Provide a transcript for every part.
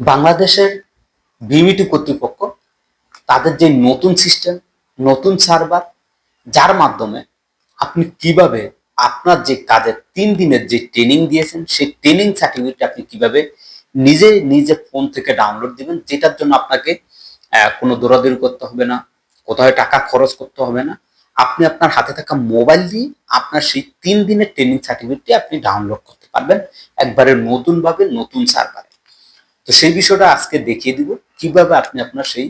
বাংলাদেশের বিমিটি কর্তৃপক্ষ তাদের যে নতুন সিস্টেম, নতুন সার্ভার, যার মাধ্যমে আপনি কীভাবে আপনার যে কাজের তিন দিনের যে ট্রেনিং দিয়েছেন, সেই ট্রেনিং সার্টিফিকেট আপনি কীভাবে নিজে নিজে ফোন থেকে ডাউনলোড দিবেন, যেটার জন্য আপনাকে কোনো দৌড়াদৌড়ি করতে হবে না, কোথাও টাকা খরচ করতে হবে না। আপনি আপনার হাতে থাকা মোবাইল দিয়ে আপনার সেই তিন দিনের ট্রেনিং সার্টিফিকেটটি আপনি ডাউনলোড করতে পারবেন। একবারে নতুনভাবে নতুন সার্ভারে। তো সেই বিষয়টা আজকে দেখিয়ে দিব। কীভাবে আপনি আপনার সেই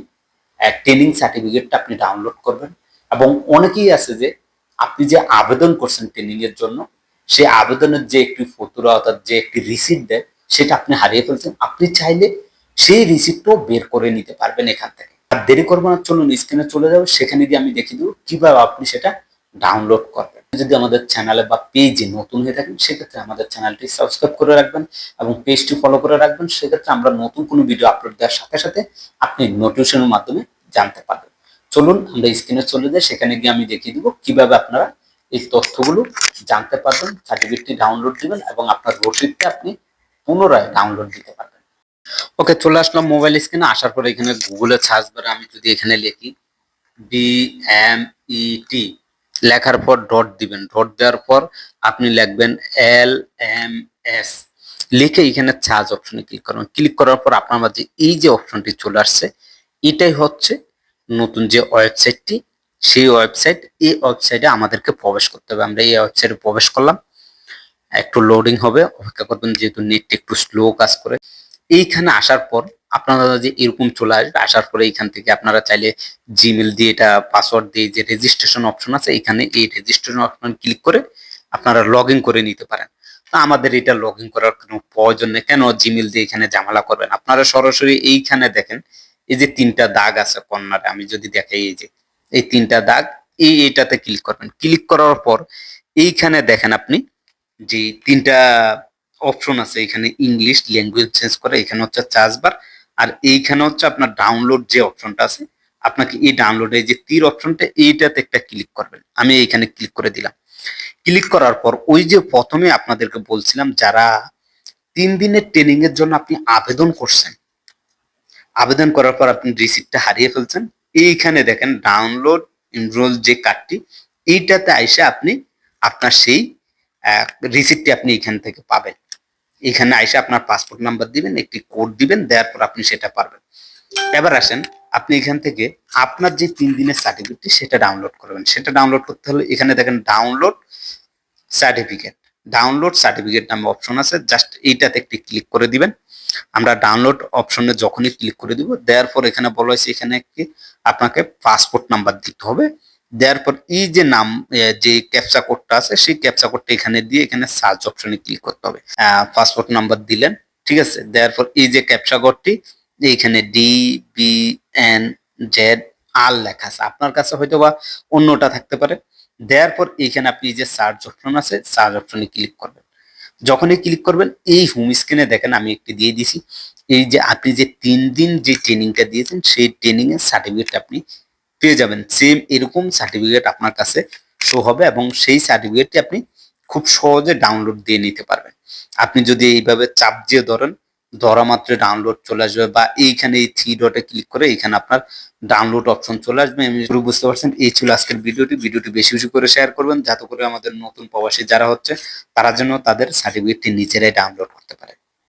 ট্রেনিং সার্টিফিকেটটা আপনি ডাউনলোড করবেন এবং অনেকেই আছে যে, আপনি যে আবেদন করছেন ট্রেনিং এর জন্য, সেই আবেদনের যে একটি ফতুরা অর্থাৎ যে একটি রিসিপ্ট দেয়, সেটা আপনি হারিয়ে ফেলছেন। আপনি চাইলে সেই রিসিপ্টও বের করে নিতে পারবেন এখান থেকে। আর দেরি করবার জন্য স্ক্রিনে চলে যাবে। সেখানে গিয়ে আমি দেখিয়ে দেবো কীভাবে আপনি সেটা ডাউনলোড করবেন। যদি আমাদের চ্যানেলে বা পেজে নতুন হয়ে থাকেন, সেক্ষেত্রে আমাদের চ্যানেলটি সাবস্ক্রাইব করে রাখবেন এবং পেজটি ফলো করে রাখবেন। সেক্ষেত্রে আমরা নতুন কোনো ভিডিও আপলোড দেওয়ার সাথে সাথে আপনি নোটিফিকেশনের মাধ্যমে জানতে পারবেন। চলুন, আমরা স্ক্রিনে চলে যাই। সেখানে গিয়ে আমি দেখিয়ে দিব কীভাবে আপনারা এই তথ্যগুলো জানতে পারবেন সার্টিফিকেটটি ডাউনলোড দিবেন এবং আপনার রসিদটা আপনি পুনরায় ডাউনলোড দিতে পারবেন। ওকে চলে আসলাম মোবাইল স্ক্রিনে আসার পরে এখানে গুগলে সার্চ বারে আমি যদি এখানে লিখি বি এম ই টি লেখার পর ডট দিবেন। ডট দেওয়ার পর আপনি লিখবেন এল এম এস লিখে এখানে চার্জ অপশনে ক্লিক করবেন। ক্লিক করার পর আপনার মাঝে এই যে অপশনটি চলে আসছে, এটাই হচ্ছে নতুন যে ওয়েবসাইটটি সেই ওয়েবসাইট এই ওয়েবসাইটে আমাদেরকে প্রবেশ করতে হবে। আমরা এই ওয়েবসাইটে প্রবেশ করলাম। একটু লোডিং হবে। অপেক্ষা করবেন যেহেতু নেটটি একটু স্লো কাজ করে। এইখানে আসার পর আপনারা যে এরকম চলে আসবে, আসার পরে এখান থেকে আপনারা চাইলে জিমেল দিয়ে এটা পাসওয়ার্ড দিয়ে যে রেজিস্ট্রেশন অপশন আছে, এখানে এই রেজিস্ট্রেশন অপশন ক্লিক করে আপনারা লগ করে নিতে পারেন। আমাদের এটা লগ করার কোনো প্রয়োজন নেই। কেন জিমেল দিয়ে এখানে ঝামেলা করবেন? আপনারা সরাসরি এইখানে দেখেন, এই যে তিনটা দাগ আছে কর্নারে, আমি যদি দেখাই এই যে, এই তিনটা দাগ, এই এটাতে ক্লিক করবেন। ক্লিক করার পর এইখানে দেখেন আপনি যে তিনটা অপশন আছে, এখানে ইংলিশ ল্যাঙ্গুয়েজ চেঞ্জ করে, এখানে হচ্ছে চার্জ বার আর এইখানে হচ্ছে আপনার ডাউনলোড যে অপশনটা আছে, আপনাকে এই ডাউনলোডের যে তীর অপশনটা এইটাতে একটা ক্লিক করবেন। আমি এইখানে ক্লিক করে দিলাম। ক্লিক করার পর ওই যে প্রথমে আপনাদেরকে বলছিলাম, যারা তিন দিনের ট্রেনিং এর জন্য আপনি আবেদন করছেন, আবেদন করার পর আপনি রিসিপ্টটা হারিয়ে ফেলছেন, এইখানে দেখেন ডাউনলোড এনরোল যে কার্ডটি এইটাতে আইসে আপনি আপনার সেই রিসিপ্টটি আপনি এখান থেকে পাবেন। এখানে আইসে আপনার পাসপোর্ট নাম্বার দিবেন, একটি কোড দিবেন, দেওয়ার পর আপনি সেটা পারবেন। এবার আসেন, আপনি এখান থেকে আপনার যে তিন দিনের সার্টিফিকেটটি সেটা ডাউনলোড করবেন। সেটা ডাউনলোড করতে হলে এখানে দেখেন ডাউনলোড সার্টিফিকেট ডাউনলোড সার্টিফিকেট নামে অপশন আছে জাস্ট এইটাতে একটি ক্লিক করে দিবেন। আমরা ডাউনলোড অপশনে যখনই ক্লিক করে দিব, দেওয়ার পর এখানে বলা হয়েছে এখানে একটি আপনাকে পাসপোর্ট নাম্বার দিতে হবে। দেওয়ার পর এই যে নাম যে ক্যাপচা কোডটা আছে, সেই ক্যাপচা কোডটা এখানে দিয়ে এখানে সার্চ অপশনে ক্লিক করতে হবে। পাসপোর্ট নাম্বার দিলেন, ঠিক আছে? দেওয়ার পর এই যে ক্যাপচা কোডটি এইখানে D B N Z R লেখা আছে। আপনার কাছে হয়তো বা অন্যটা থাকতে পারে। দেওয়ার পর এইখানে আপনি যে সার্চ অপশন আছে সার্চ অপশনে ক্লিক করবেন। যখনই ক্লিক করবেন, এই হোম স্ক্রিনে দেখেন, আমি একটি দিয়ে দিছি। এই যে আপনি যে তিন দিন যে ট্রেনিংটা দিয়েছেন, সেই ট্রেনিং এর সার্টিফিকেট আপনি পেয়ে যাবেন। সেম এরকম সার্টিফিকেট আপনার কাছে শো হবে এবং সেই সার্টিফিকেটটি আপনি খুব সহজে ডাউনলোড দিয়ে নিতে পারবেন। আপনি যদি এইভাবে চাপ দিয়ে ধরেন, ধরা মাত্র ডাউনলোড চলে আসবে বা এইখানে এই থ্রি ডটে ক্লিক করে এখানে আপনার ডাউনলোড অপশন চলে আসবে। আমি পুরো বুঝতে পারছেন, এই ছিল আজকের ভিডিওটি। ভিডিওটি বেশি বেশি করে শেয়ার করবেন যাতে করে আমাদের নতুন প্রবাসী যারা হচ্ছে, তারা যেন তাদের সার্টিফিকেটটি নিজেরাই ডাউনলোড করতে পারে।